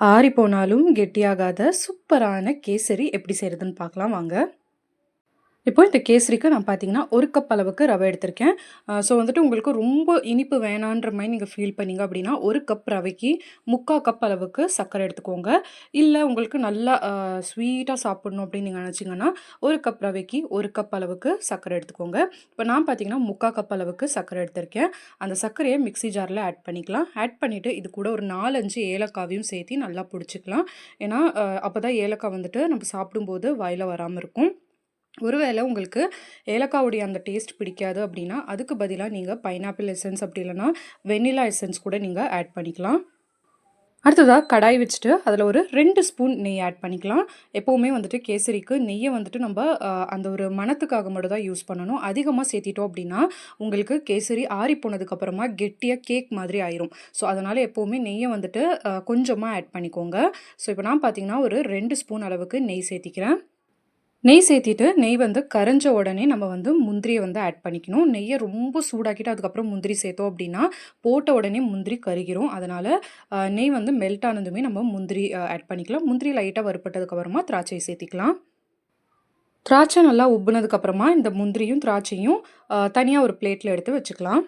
ஆறி போனாலும் கெட்டியாகாத சூப்பரான கேசரி எப்படி செய்கிறதுன்னு பார்க்கலாம் வாங்க. இப்போ இந்த கேசரிக்கு நான் பார்த்தீங்கன்னா ஒரு கப் அளவுக்கு ரவை எடுத்திருக்கேன். ஸோ வந்துட்டு உங்களுக்கு ரொம்ப இனிப்பு வேணான்ற மாதிரி நீங்கள் ஃபீல் பண்ணீங்க அப்படின்னா ஒரு கப் ரவைக்கு முக்கால் கப் அளவுக்கு சர்க்கரை எடுத்துக்கோங்க. இல்லை உங்களுக்கு நல்லா ஸ்வீட்டாக சாப்பிடணும் அப்படின்னு நீங்கள் நினச்சிங்கன்னா ஒரு கப் ரவைக்கு ஒரு கப் அளவுக்கு சர்க்கரை எடுத்துக்கோங்க. இப்போ நான் பார்த்தீங்கன்னா முக்கால் கப் அளவுக்கு சர்க்கரை எடுத்திருக்கேன். அந்த சர்க்கரையை மிக்ஸி ஜாரில் ஆட் பண்ணிக்கலாம். ஆட் பண்ணிவிட்டு இது கூட ஒரு நாலஞ்சு ஏலக்காவையும் சேர்த்து நல்லா பிடிச்சிக்கலாம். ஏன்னா அப்போ தான் ஏலக்காய் வந்துட்டு நம்ம சாப்பிடும்போது வாயில் வராமல் இருக்கும். ஒருவேளை உங்களுக்கு ஏலக்காவுடைய அந்த டேஸ்ட் பிடிக்காது அப்படின்னா அதுக்கு பதிலாக நீங்கள் பைனாப்பிள் எசன்ஸ் அப்படி இல்லைன்னா வெண்ணிலா எசன்ஸ் கூட நீங்கள் ஆட் பண்ணிக்கலாம். அடுத்ததாக கடாய் வச்சுட்டு அதில் ஒரு ரெண்டு ஸ்பூன் நெய் ஆட் பண்ணிக்கலாம். எப்போவுமே வந்துட்டு கேசரிக்கு நெய்யை வந்துட்டு நம்ம அந்த ஒரு மணத்துக்காக மட்டும் தான் யூஸ் பண்ணணும். அதிகமாக சேர்த்திட்டோம் அப்படின்னா உங்களுக்கு கேசரி ஆறி போனதுக்கப்புறமா கெட்டியாக கேக் மாதிரி ஆயிரும். ஸோ அதனால் எப்போவுமே நெய்யை வந்துட்டு கொஞ்சமாக ஆட் பண்ணிக்கோங்க. ஸோ இப்போ நான் பார்த்தீங்கன்னா ஒரு ரெண்டு ஸ்பூன் அளவுக்கு நெய் சேர்த்திக்கிறேன். நெய் சேர்த்திட்டு நெய் வந்து கரைஞ்ச உடனே நம்ம வந்து முந்திரியை வந்து ஆட் பண்ணிக்கணும். நெய்யை ரொம்ப சூடாக்கிட்டு அதுக்கப்புறம் முந்திரி சேர்த்தோம் அப்படின்னா போட்ட உடனே முந்திரி கருகிரும். அதனால் நெய் வந்து மெல்ட் ஆனதுமே நம்ம முந்திரி ஆட் பண்ணிக்கலாம். முந்திரி லைட்டாக வறுப்பட்டதுக்கப்புறமா திராட்சை சேர்த்திக்கலாம். திராட்சை நல்லா உப்புனதுக்கப்புறமா இந்த முந்திரியும் திராட்சையும் தனியாக ஒரு பிளேட்டில் எடுத்து வச்சுக்கலாம்.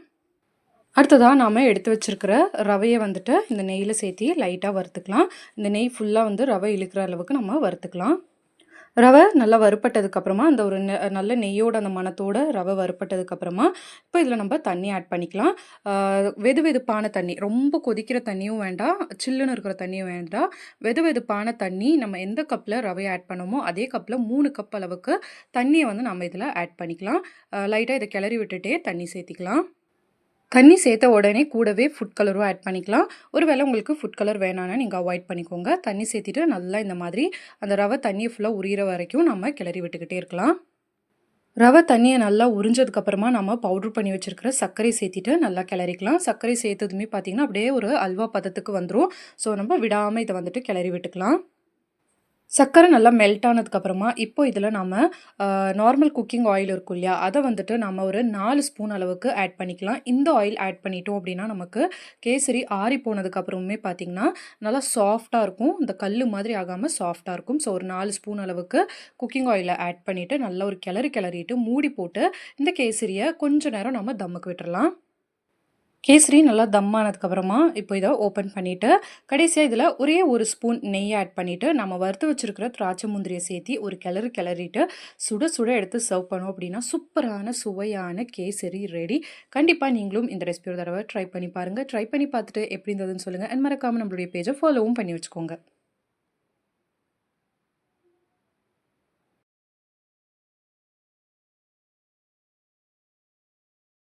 அடுத்ததாக நாம் எடுத்து வச்சுருக்கிற ரவையை வந்துட்டு இந்த நெய்யில் சேர்த்தி லைட்டாக வறுத்துக்கலாம். இந்த நெய் ஃபுல்லாக வந்து ரவை இழுக்கிற அளவுக்கு நம்ம வறுத்துக்கலாம். ரவை நல்லா வறுப்பட்டதுக்கப்புறமா அந்த ஒரு நல்ல நெய்யோட அந்த மணத்தோட ரவை வறுப்பட்டதுக்கப்புறமா இப்போ இதில் நம்ம தண்ணி ஆட் பண்ணிக்கலாம். வெது வெதுப்பான தண்ணி ரொம்ப கொதிக்கிற தண்ணியும் வேண்டாம் சில்லுன்னு இருக்கிற தண்ணியும் வேண்டாம். வெது வெதுப்பான தண்ணி நம்ம எந்த கப்பில் ரவை ஆட் பண்ணோமோ அதே கப்பில் மூணு கப் அளவுக்கு தண்ணியை வந்து நம்ம இதில் ஆட் பண்ணிக்கலாம். லைட்டாக இதை கிளறி விட்டுட்டே தண்ணி சேர்த்திக்கலாம். தண்ணி சேர்த்த உடனே கூடவே ஃபுட் கலரும் ஆட் பண்ணிக்கலாம். ஒருவேளை உங்களுக்கு ஃபுட் கலர் வேணான்னா நீங்கள் அவாய்ட் பண்ணிக்கோங்க. தண்ணி சேர்த்திட்டு நல்லா இந்த மாதிரி அந்த ரவை தண்ணியை ஃபுல்லாக உரிகிற வரைக்கும் நம்ம கிளறி விட்டுக்கிட்டே இருக்கலாம். ரவை தண்ணியை நல்லா உறிஞ்சதுக்கப்புறமா நம்ம பவுட்ரு பண்ணி வச்சுருக்கிற சர்க்கரை சேர்த்திட்டு நல்லா கிளறிக்கலாம். சர்க்கரை சேர்த்ததுமே பார்த்திங்கன்னா அப்படியே ஒரு அல்வா பதத்துக்கு வந்துடும் ஸோ நம்ம விடாமல் இதை வந்துட்டு கிளறி விட்டுக்கலாம். சர்க்கரை நல்லா மெல்ட் ஆனதுக்கப்புறமா இப்போ இதில் நம்ம நார்மல் குக்கிங் ஆயில் இருக்கும் இல்லையா? அதை வந்துட்டு நம்ம ஒரு நாலு ஸ்பூன் அளவுக்கு ஆட் பண்ணிக்கலாம். இந்த ஆயில் ஆட் பண்ணிட்டோம் அப்படின்னா நமக்கு கேசரி ஆறி போனதுக்கப்புறமே பார்த்திங்கன்னா நல்லா சாஃப்டாக இருக்கும். இந்த கல் மாதிரி ஆகாமல் சாஃப்டாக இருக்கும். ஸோ ஒரு நாலு ஸ்பூன் அளவுக்கு குக்கிங் ஆயிலை ஆட் பண்ணிவிட்டு நல்லா ஒரு கிளறி கிளறிட்டு மூடி போட்டு இந்த கேசரியை கொஞ்சம் நேரம் நம்ம தம்முக்கு விட்டுறலாம். கேசரி நல்லா தம் ஆனதுக்கப்புறமா இப்போ இதை ஓப்பன் பண்ணிவிட்டு கடைசியாக இதில் ஒரே ஒரு ஸ்பூன் நெய் ஆட் பண்ணிவிட்டு நம்ம வறுத்து வச்சுருக்கிற திராட்சை முந்திரியை சேர்த்தி ஒரு கிளறு கிளறிட்டு சுட சுட எடுத்து சர்வ் பண்ணோம் அப்படின்னா சூப்பரான சுவையான கேசரி ரெடி கண்டிப்பாக நீங்களும் இந்த ரெசிபி ஒரு தடவை ட்ரை பண்ணி பாருங்கள் ட்ரை பண்ணி பார்த்துட்டு எப்படி இருந்ததுன்னு சொல்லுங்கள் அண்ட் மறக்காமல் நம்மளுடைய பேஜை ஃபாலோவும் பண்ணி வச்சுக்கோங்க.